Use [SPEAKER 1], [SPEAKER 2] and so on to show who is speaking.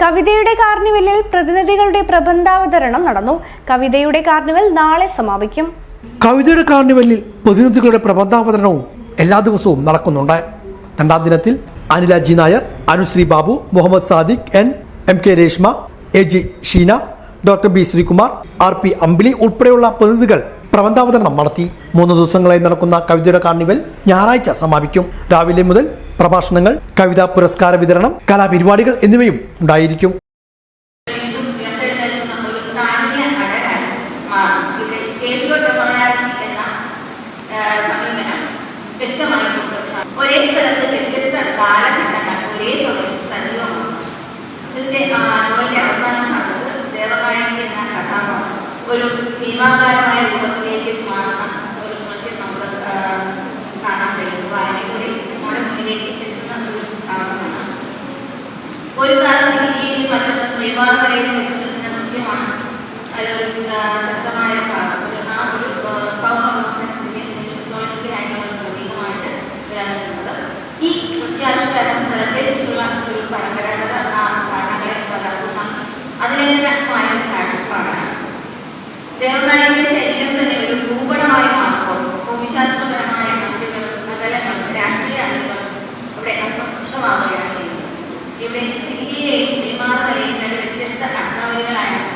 [SPEAKER 1] കവിതയുടെ കാർണിവലിൽ പ്രതിനിധികളുടെ പ്രബന്ധാവതരണം നടന്നു. കവിതയുടെ കാർണിവൽ നാളെ സമാപിക്കും.
[SPEAKER 2] കവിതയുടെ കാർണിവലിൽ പ്രതിനിധികളുടെ പ്രബന്ധാവതരണവും എല്ലാ ദിവസവും നടക്കുന്നുണ്ട്. രണ്ടാം ദിനത്തിൽ Anila G Nair Anusree Babu Muhammad Sadiq N M K Reshma A G Sheena doctor B Sreekumar R P Ambili ഉൾപ്പെടെയുള്ള പ്രതിനിധികൾ പ്രബന്ധാവതരണം നടത്തി. മൂന്ന് ദിവസങ്ങളായി നടക്കുന്ന കവിതയുടെ കാർണിവൽ ഞായറാഴ്ച സമാപിക്കും. രാവിലെ മുതൽ പ്രഭാഷണങ്ങൾ കവിതാ പുരസ്കാര വിതരണം കലാപരിപാടികൾ എന്നിവയും ഉണ്ടായിരിക്കും.
[SPEAKER 3] വ്യത്യസ്ത ഇതിന്റെ എന്ന ഒരു ഭീമാകാരമായ രൂപത്തിലേക്ക് മാറുന്ന ഒരു താരസിനിയിൽ പറ്റുന്ന ശ്രീവാർക്കരയിൽ വെച്ച് നിൽക്കുന്ന ദൃശ്യമാണ്. അത് ശക്തമായ ഒരു ആ ഒരു പൗർണ പ്രവർത്തനത്തിന്റെ പ്രതീകമായിട്ട് seguiria